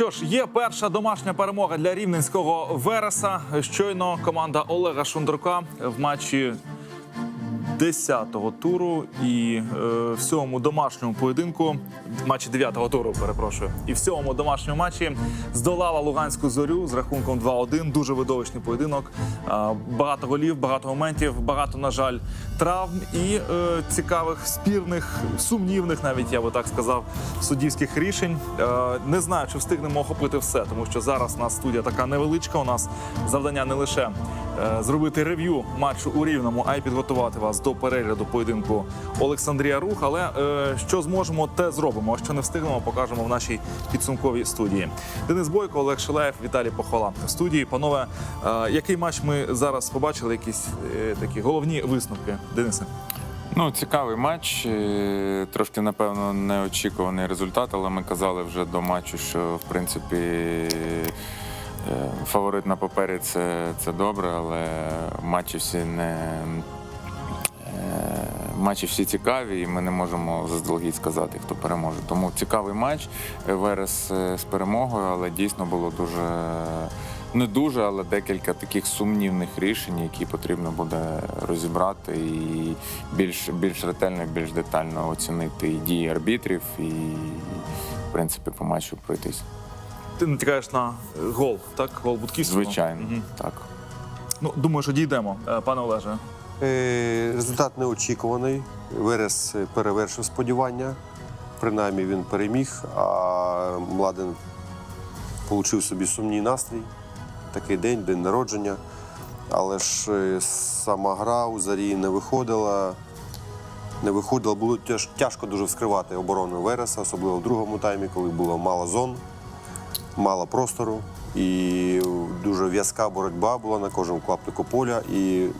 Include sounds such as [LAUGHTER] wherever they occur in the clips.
Що ж, є перша домашня перемога для рівненського Вереса. Щойно команда Олега Шундрука в матчі 10-го туру і е, в сьомому домашньому поєдинку, матчі 9-го туру, перепрошую, і в сьомому домашньому матчі здолала Луганську зорю з рахунком 2-1. Дуже видовищний поєдинок. Е, багато голів, багато моментів, багато, на жаль, травм і е, цікавих, спірних, сумнівних, навіть я би так сказав, суддівських рішень. Е, не знаю, чи встигнемо охопити все, тому що зараз у нас студія така невеличка. У нас завдання не лише е, зробити рев'ю матчу у рівному, а й підготувати вас до перегляду поєдинку Олександрія Рух. Але е, що зможемо, те зробимо. А що не встигнемо, покажемо в нашій підсумковій студії. Денис Бойко, Олег Шилаєв, Віталій Похвала в студії. Панове, е, який матч ми зараз побачили? Якісь е, такі головні висновки, Денисе? Ну, цікавий матч. Е, Трошки, напевно, неочікуваний результат, але ми казали вже до матчу, що в принципі е, фаворит на папері це, це добре, але матчі всі не. Матчі всі цікаві, і ми не можемо заздалегідь сказати, хто переможе. Тому цікавий матч. Е, Верес е, з перемогою, але дійсно було дуже не дуже, але декілька таких сумнівних рішень, які потрібно буде розібрати і більш, більш ретельно, більш детально оцінити і дії арбітрів, і в принципі по матчу пройтись. Ти натякаєш на гол, так? Гол Будківського? Звичайно, Мгм. так. Ну, думаю, що дійдемо, Е, пане Олеже. Е, Результат неочікуваний. Верес е, перевершив сподівання. Принаймні він переміг, а Младен отримав собі сумній настрій. Такий день, день народження. Але ж е, сама гра у зарі не виходила. Не виходило, було тяжко дуже вскривати оборону Вереса, особливо в другому таймі, коли було мало зон, мало простору. І дуже в'язка боротьба була на кожному клаптику поля. І м,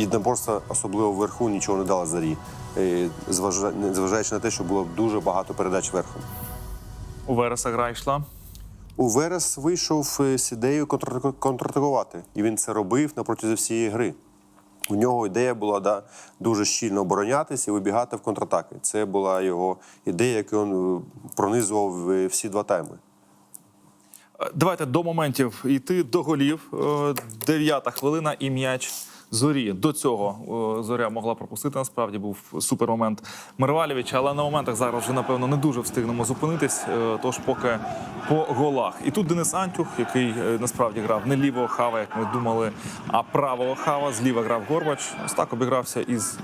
єдиноборство, особливо вверху, нічого не дало зарі, е, зважа- незважаючи на те, що було дуже багато передач верхом. У Вереса гра йшла. У Верес вийшов е, з ідеєю контратакувати, і він це робив на протязі всієї гри. У нього ідея була да, дуже щільно оборонятись і вибігати в контратаки. Це була його ідея, яку він е, пронизував всі два тайми. Давайте до моментів йти до голів. Дев'ята хвилина і м'яч зорі. До цього зоря могла пропустити. Насправді був супермомент Мервалєвича, але на моментах зараз вже напевно не дуже встигнемо зупинитись. Е, Тож поки по голах. І тут Денис Антюх, який е, насправді грав не лівого хава, як ми думали, а правого хава. Зліва грав Горбач. Ось так обігрався із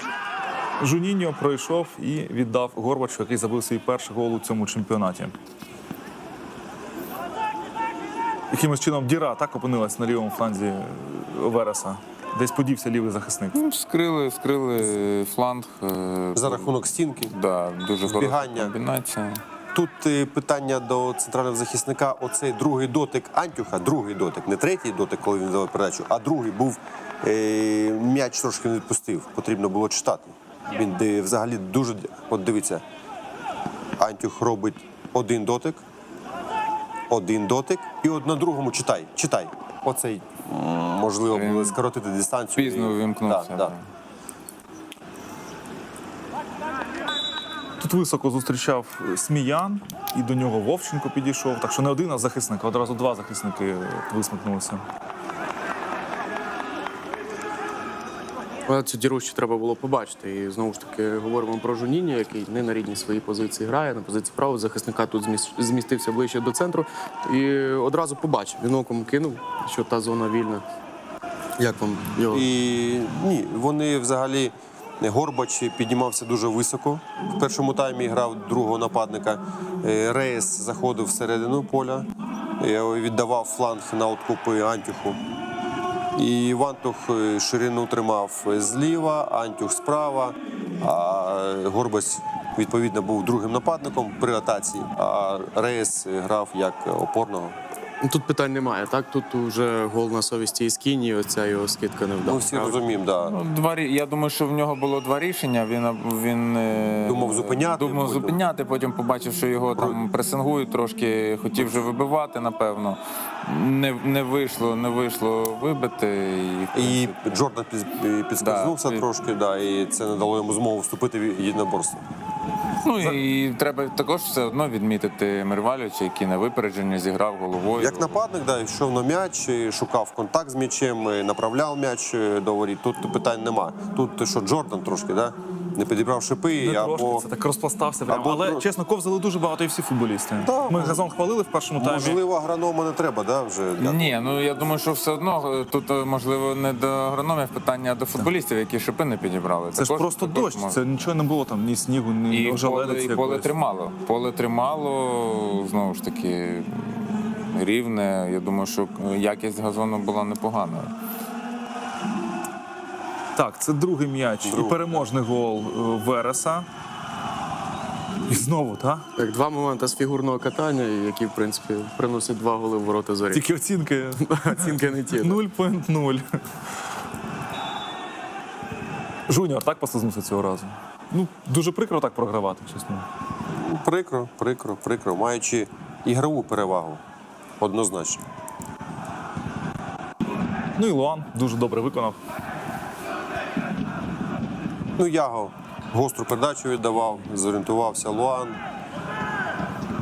Жуніньо, пройшов і віддав Горбачу, який забив свій перший гол у цьому чемпіонаті. Якимось чином діра так опинилась на лівому фланзі Вереса. Десь подівся лівий захисник. Ну, скрили, скрили фланг. е, За рахунок стінки. Да, дуже хороша комбінація. Тут е, питання до центрального захисника. Оцей другий дотик Антюха, другий дотик, не третій дотик, коли він давав передачу, а другий був е, м'яч трошки не відпустив. Потрібно було читати. Він де, взагалі дуже. От дивіться, Антюх робить один дотик, один дотик, і от на другому читай. Читай. Оцей можливо було скоротити дистанцію. Пізно вимкнувся. Да, да. Тут високо зустрічав е, Сміян, і до нього Вовченко підійшов. Так що не один а захисник, а одразу два захисники е, висмикнулися. Цю діру ще треба було побачити. І знову ж таки говоримо про Жуніння, який не на рідній своїй позиції грає. На позиції правого захисника тут змістився ближче до центру і одразу побачив. Він оком кинув, що та зона вільна. Як вам його? І ні, вони взагалі Горбач піднімався дуже високо. В першому таймі грав другого нападника. Е, Рейс заходив всередину поля, е, віддавав фланг на откупи Антюху. І Вантух е, ширину тримав зліва, Антюх справа, а Горбач відповідно був другим нападником при атаці, а Рейс грав як опорного. Ну, Тут питань немає. Так тут вже гол на совісті із Кіні, оця його скидка не вдала. Ми всі розуміємо, да. Ну, два, рі- я думаю, що в нього було два рішення. Він, аб- він е, Думав зупиняти, Думав потім- зупиняти, потім побачив, що його там пресингують трошки, хотів вже вибивати, напевно. Не, не вийшло, не вийшло вибити. І, І Джордан під- підскользнувся Да. трошки, да, і це не дало йому змогу вступити в єдиноборство. Ну і треба також все одно відмітити Мервалюча, який на випередження зіграв головою. Як нападник, да, йшов на м'яч, шукав контакт з м'ячем, направляв м'яч е, до воріт. Тут питань нема. Тут що Джордан трошки, да? Не підібрав шипи, Не або трошки, це так розпластався. Прямо. або Але чесно, ковзали дуже багато і всі футболісти. Да. Ми газон хвалили в першому таймі. можливо агронома не треба, да, вже для Ні, ну я думаю, що все одно е, тут е, можливо не до агрономів питання, а до футболістів, які шипи не підібрали. Це ж просто також дощ. може. Це нічого не було там, ні снігу, ні І поле, ожеледиці і поле тримало. Поле тримало знову ж таки рівне. Я думаю, що якість газону була непоганою. Так, це другий м'яч і Другий. переможний гол е, Вереса. І знову, так? Так, два моменти з фігурного катання, які, в принципі, приносять два голи в ворота зорі. Тільки оцінки [LAUGHS] Оцінки не ті. 0.0. Жуніор так послизнувся цього разу. Ну, дуже прикро так програвати, чесно. Ну, прикро, прикро, прикро, маючи ігрову перевагу. Однозначно. Ну і Луан дуже добре виконав. Ну, Яго гостру передачу віддавав, зорієнтувався Луан,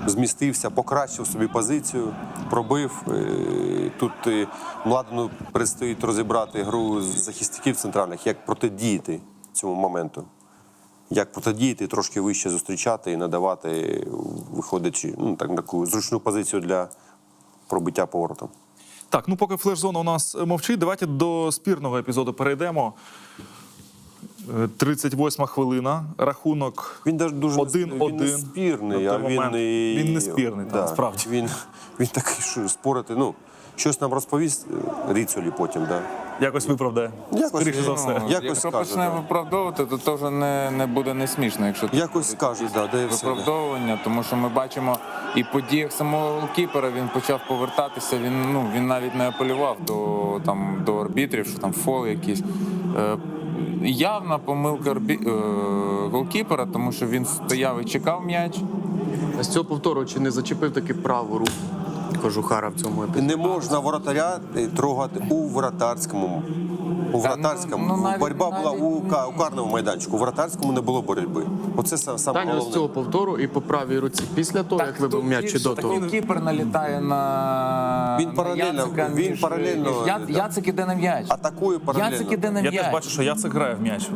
змістився, покращив собі позицію, пробив. Е, Тут е, Младену предстоїть розібрати гру захисників центральних, як протидіяти цьому моменту. Як протидіяти, трошки вище зустрічати і надавати, виходячи ну, так, таку зручну позицію для пробиття поворотом. Так, ну поки флеш-зона у нас мовчить, давайте до спірного епізоду перейдемо. Е, 38 хвилина. Рахунок Він дуже Один- не, він не один. спірний, а він, і, він не спірний, та, насправді. Він, він такий, що спорити, ну, щось нам розповість е, Ріцолі потім, да. якось виправдає. Якось, Скоріше за ну, все. Якось Якщо скаже, почне да. виправдовувати, то вже не, не буде не смішно. Якщо Якось скажуть, да, де да. виправдовування, тому що ми бачимо і по діях самого голкіпера він почав повертатися. Він ну він навіть не апелював до там до арбітрів, що там фол якийсь. Явна помилка е, голкіпера, тому що він стояв і чекав м'яч. А з цього повтору чи не зачепив таки праву руку кожухара в цьому епізоді? Не можна воротаря трогати у вратарському. У вратарському. ну, навіть- Боротьба була у, ка- у карному майданчику. У вратарському не було боротьби. Оце са- саме Питання з цього повтору і по правій руці. Після того, як вибив м'яч чи до того. Голкіпер налітає на Він на паралельно- Яцика, він ніж- паралельно, ніж Я- да. Яцик іде на м'яч. Атакує паралельно. Яцик іде на Я м'яч. теж бачу, що Яцек грає в м'яч.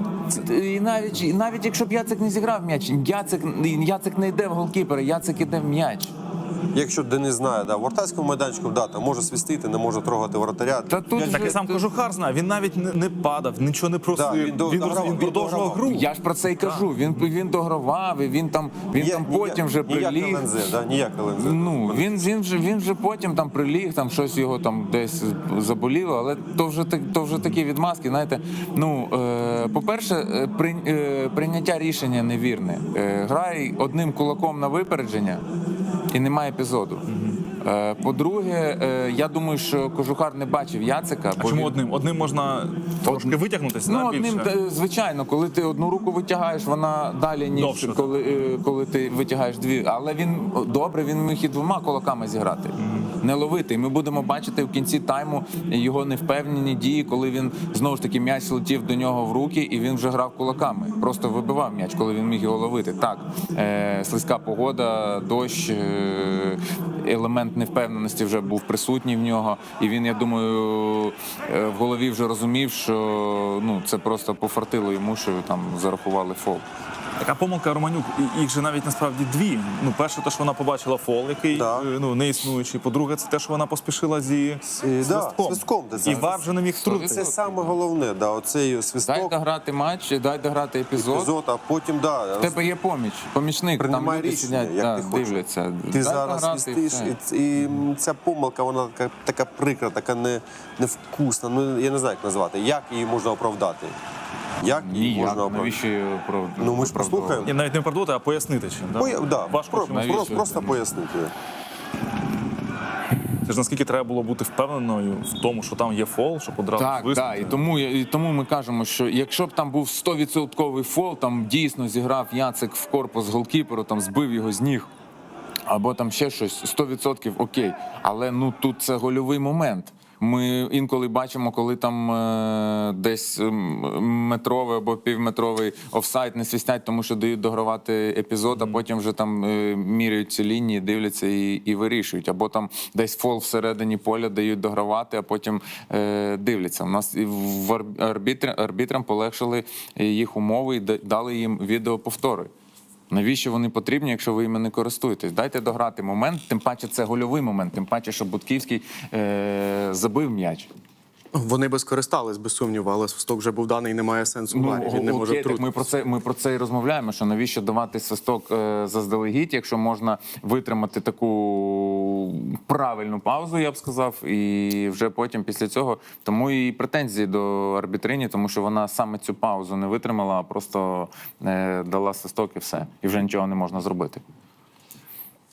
І навіть, навіть якщо б Яцик не зіграв м'яч, Яцик, Яцик не йде в голкіпера, Яцик іде в м'яч. Якщо Денис знає, да, в вратарському майданчику да, там може свистити, не може трогати воротаря. Та тут Так і сам Кожухар знає, він навіть не, не падав, нічого не просив. Да, він до- він, догравав, він він продовжував догравав. гру. Я ж про це і кажу. Він він догравав, і він там він Ніяк- там потім вже ніяк приліг. ЛНЗ, да, ніяк ЛНЗ. Ну він він вже він вже потім там приліг, там щось його там десь заболіло, але то вже так то вже такі відмазки. Знаєте, ну е, по-перше, е, при, е, прийняття рішення невірне. Е, грай одним кулаком на випередження і немає епізоду. Е, по-друге, е, я думаю, що кожухар не бачив Яцика. А бо чому він- одним? Одним можна трошки витягнутися, Ну, да, одним, більше? звичайно, коли ти одну руку витягаєш, вона далі, ніж Довше, коли, е, коли ти витягаєш дві. Але він добре, він міг і двома кулаками зіграти. Не ловити. І ми будемо бачити в кінці тайму його невпевнені дії, коли він знову ж таки м'яч летів до нього в руки, і він вже грав кулаками. Просто вибивав м'яч, коли він міг його ловити. Так, е, слизька погода, дощ, е, елемент невпевненості вже був присутній в нього. І він, я думаю, е, в голові вже розумів, що ну це просто пофартило йому, що там зарахували фол. Така помилка Романюк, їх же навіть насправді дві. Ну, перше, те, що вона побачила фол, який Да. е, ну, не існуючий. По-друге, це те, що вона поспішила зі да, свистком. свистком, І. Вар вже не міг Це саме головне, да, оцей свисток, Дай дограти матч, дай дограти епізод. епізод, а потім да, В тебе є поміч, помічник, там люди рішення, сидять, як да, ти хочеш. дивляться. Ти Дай зараз дограти, і, і ця помилка, вона така, така прикра, така не, невкусна. Ну я не знаю, як назвати. Як її можна оправдати? Як її Ніяк, можна оправдати? навіщо її оправ- Ну, ми ж послухаємо. Ні, навіть не продути, а пояснити чим. Да? Поя- да, Важко про- чомусь. про- просто пояснити. Це ж наскільки треба було бути впевненою в тому, що там є фол, щоб одразу Так, так, і тому і тому ми кажемо, що якщо б там був 100% фол, там дійсно зіграв Яцик в корпус голкіперу, там збив його з ніг, або там ще щось, 100% окей. Але ну тут це гольовий момент. Ми інколи бачимо, коли там е, десь метровий або півметровий офсайд не свистять, тому що дають догравати епізод, а потім вже там е, міряють ці лінії, дивляться і, і вирішують. Або там десь фол всередині поля дають догравати, а потім е, дивляться. У нас і в арбітр, арбітрам полегшили їх умови і дали їм відеоповтори. Навіщо вони потрібні, якщо ви іми не користуєтесь? Дайте дограти момент, тим паче це гольовий момент, тим паче, що Бутківський е, забив м'яч. Вони би скористались без сумніву, але свисток вже був даний, немає сенсу. Ну, він не може окей, так ми про це ми про це і розмовляємо. Що навіщо давати свисток е, заздалегідь, якщо можна витримати таку правильну паузу, я б сказав, і вже потім після цього тому і претензії до арбітрині, тому що вона саме цю паузу не витримала, а просто е, дала свисток і все, і вже нічого не можна зробити.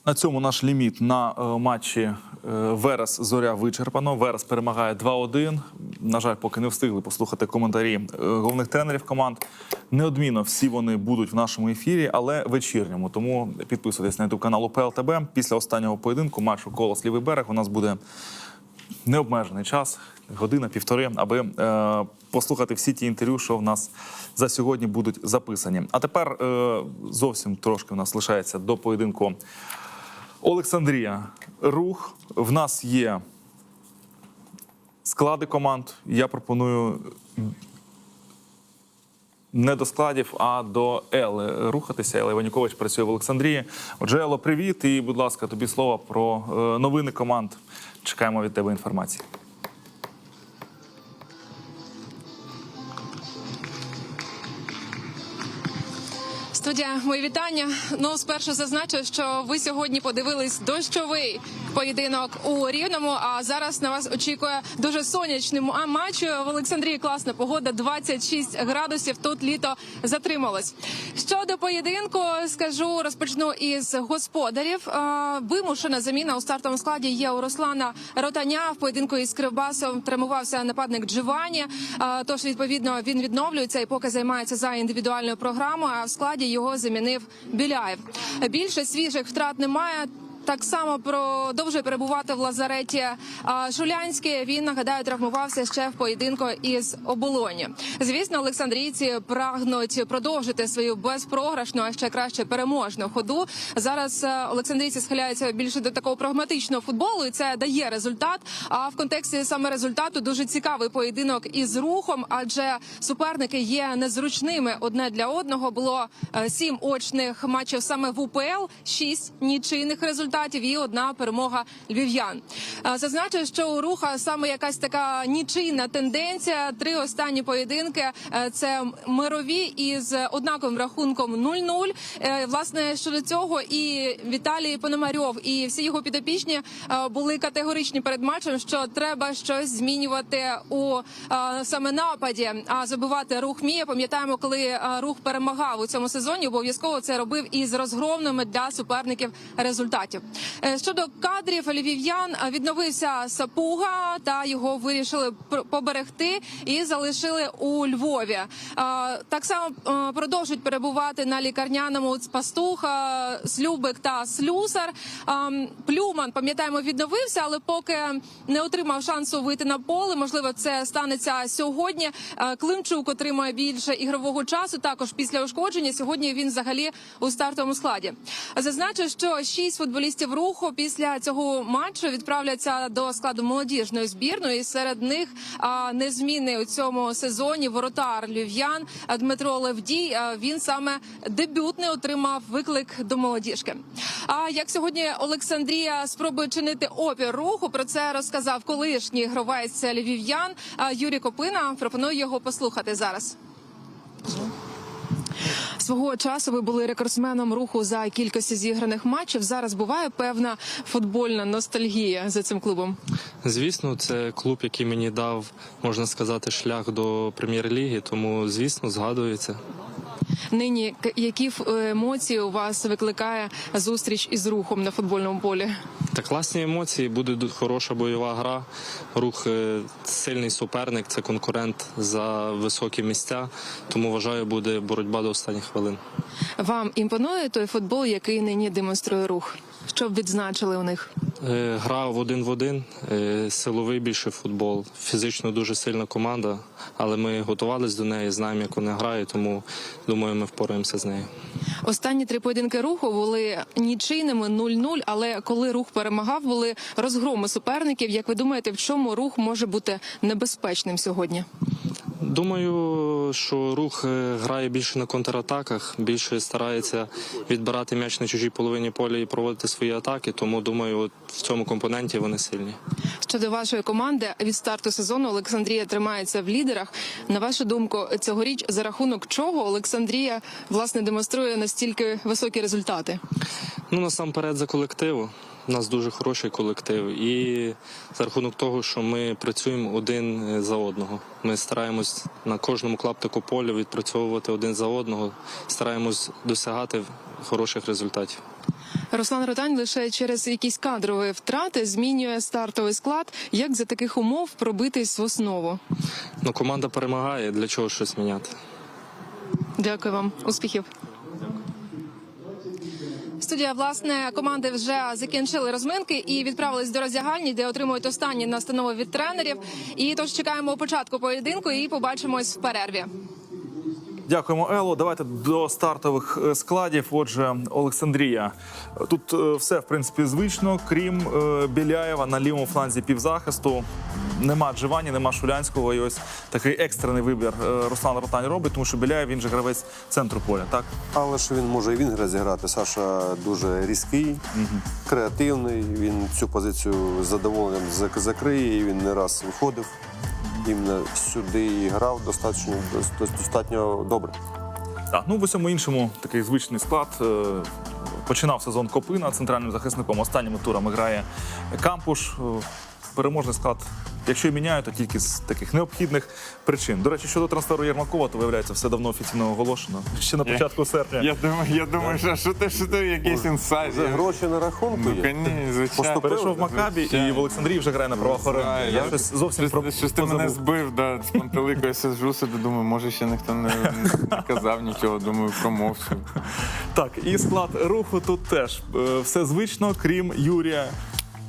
На цьому наш ліміт на е, матчі е, Верес Зоря вичерпано. Верес перемагає 2-1. На жаль, поки не встигли послухати коментарі е, головних тренерів команд. Неодмінно всі вони будуть в нашому ефірі, але вечірньому. Тому підписуйтесь на youtube канал УПЛ ТБ. Після останнього поєдинку матчу колос лівий берег. У нас буде необмежений час, година, півтори, аби е, послухати всі ті інтерв'ю, що в нас за сьогодні будуть записані. А тепер е, зовсім трошки в нас лишається до поєдинку Олександрія. Рух. В нас є склади команд. Я пропоную не до складів, а до Ели рухатися. Ела Іванюкович працює в Олександрії. Отже, Ело, привіт. І, будь ласка, тобі слово про е, новини команд. Чекаємо від тебе інформації. Студія, мої вітання. Ну, спершу зазначу, що ви сьогодні подивились дощовий поєдинок у Рівному. А зараз на вас очікує дуже сонячний матч. В Олександрії класна погода, 26 градусів. Тут літо затрималось. Щодо поєдинку, скажу, розпочну із господарів. Вимушена заміна у стартовому складі є у Руслана Ротаня. В поєдинку із Кривбасом травмувався нападник Дживані. Тож відповідно він відновлюється і поки займається за індивідуальною програмою. А в складі його замінив Біляєв. Більше свіжих втрат немає. Так само продовжує перебувати в лазареті а, Шулянський. Він нагадаю травмувався ще в поєдинку із оболоні. Звісно, Олександрійці прагнуть продовжити свою безпрограшну, а ще краще переможну ходу. Зараз е, Олександрійці схиляються більше до такого прагматичного футболу, і це дає результат. А в контексті саме результату дуже цікавий поєдинок із рухом, адже суперники є незручними одне для одного. Було е, сім очних матчів саме в УПЛ, шість нічийних результатів і одна перемога львів'ян. Е, Зазначу, що у руха саме якась така нічийна тенденція. Три останні поєдинки е, це мирові із однаковим рахунком 0-0. Е, Власне щодо цього і Віталій Пономарьов і всі його підопічні були категоричні перед матчем, що треба щось змінювати у саме нападі. А забивати рух міє. Пам'ятаємо, коли рух перемагав у цьому сезоні. Обов'язково це робив із розгромними для суперників результатів. Е, Щодо кадрів львів'ян е, відновився Сапуга, та його вирішили поберегти і залишили у Львові. Е, Так само продовжують перебувати на лікарняному Пастух, е, Слюбик та Слюсар. Ем, Плюман, пам'ятаємо, відновився, але поки не отримав шансу вийти на поле. Можливо, це станеться сьогодні. Климчук отримує більше ігрового часу. Також після ушкодження. Сьогодні він взагалі у стартовому складі. Зазначу, що шість футболістів руху після цього матчу відправляться до складу молодіжної збірної. Серед них незмінний у цьому сезоні воротар львів'ян Дмитро Левдій. Він саме дебютний отримав виклик до молодіжки. А як сьогодні Олександрія спробує чинити опір руху, про це розказав колишній гравець львів'ян Юрій Копина. Пропоную його послухати зараз. Свого часу ви були рекордсменом руху за кількості зіграних матчів. Зараз буває певна футбольна ностальгія за цим клубом. Звісно, це клуб, який мені дав, можна сказати, шлях до прем'єр-ліги, тому звісно згадується. Нині які е, емоції у вас викликає зустріч із рухом на футбольному полі? Та класні емоції, буде хороша бойова гра. Рух е, сильний суперник, це конкурент за високі місця. Тому вважаю, буде боротьба до останніх хвилин. Вам імпонує той футбол, який нині демонструє рух? Що б відзначили у них? Е, Гра в один в один, е, силовий більше футбол. Фізично дуже сильна команда, але ми готувалися до неї, знаємо, як вони грають, тому думаю, ми впораємося з нею. Останні три поєдинки руху були нічийними 0-0, але коли рух перемагав, були розгроми суперників. Як ви думаєте, в чому рух може бути небезпечним сьогодні? Думаю, що рух е, грає більше на контратаках, більше старається відбирати м'яч на чужій половині поля і проводити свої атаки. Тому думаю, от в цьому компоненті вони сильні. Щодо вашої команди від старту сезону Олександрія тримається в лідерах. На вашу думку, цьогоріч за рахунок чого Олександрія власне демонструє настільки високі результати? Ну насамперед за колективу. У нас дуже хороший колектив, і за рахунок того, що ми працюємо один е, за одного. Ми стараємось на кожному клаптику поля відпрацьовувати один за одного, стараємось досягати хороших результатів. Руслан Ротань лише через якісь кадрові втрати змінює стартовий склад. Як за таких умов пробитись в основу? Ну, команда перемагає. Для чого щось міняти? Дякую вам, успіхів. Студія власне команди вже закінчили розминки і відправились до роздягальні, де отримують останні настанови від тренерів. І тож чекаємо початку поєдинку і побачимось в перерві. Дякуємо, Ело. Давайте до стартових е, складів. Отже, Олександрія. Тут е, все в принципі звично, крім е, Біляєва на лівому фланзі півзахисту. Нема Дживані, нема Шулянського. І ось такий екстрений вибір е, Руслан Ротань робить, тому що Біляєв він же гравець центру поля. Так Але що він може і він розіграти. Саша дуже різкий, креативний. Він цю позицію з задоволенням закриє. І він не раз виходив. Іменно сюди і грав достатньо, достатньо добре. Так, ну в усьому іншому такий звичний склад. Е, Починав сезон Копина центральним захисником. Останніми турами грає Кампуш. Е, Переможний склад. Якщо і міняють, то тільки з таких необхідних причин. До речі, щодо трансферу Єрмакова, то виявляється все давно офіційно оголошено. Ще на початку серпня. Я думаю, я думаю, що, що ти, що ти якийсь інсайд. Вже гроші на рахунку Ну, є. коні, звичайно. Поступив. Перейшов в Макабі і в Олександрії вже грає на правах оренди. Я я- щось зовсім про Щось, ти мене збив, да, з пантелику, я сиджу собі, думаю, може ще ніхто не, не казав нічого, думаю, промовчу. Так, і склад руху тут теж е, все звично, крім Юрія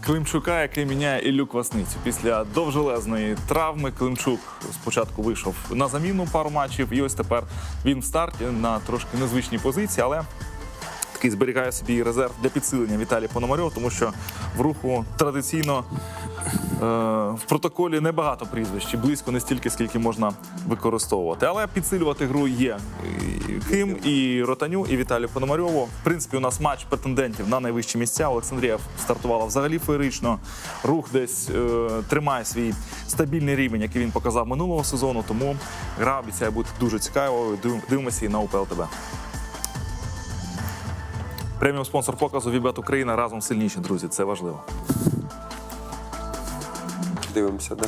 Климчука, який міняє Іллю Квасницю. Після довжелезної травми Климчук спочатку вийшов на заміну пару матчів, і ось тепер він в старті на трошки незвичній позиції, але такий зберігає собі резерв для підсилення Віталій Пономарьов, тому що в руху традиційно в протоколі небагато прізвищ, і близько не стільки, скільки можна використовувати. Але підсилювати гру є Ким, і Ротаню, і Віталію Пономарьову. В принципі, у нас матч претендентів на найвищі місця. Олександрія стартувала взагалі феєрично. Рух десь е, тримає свій стабільний рівень, який він показав минулого сезону. Тому гра обіцяє бути дуже цікавою. Дивимося і на УПЛ ТВ. Преміум спонсор показу Вібет Україна разом сильніші, друзі. Це важливо. Дивимося, да?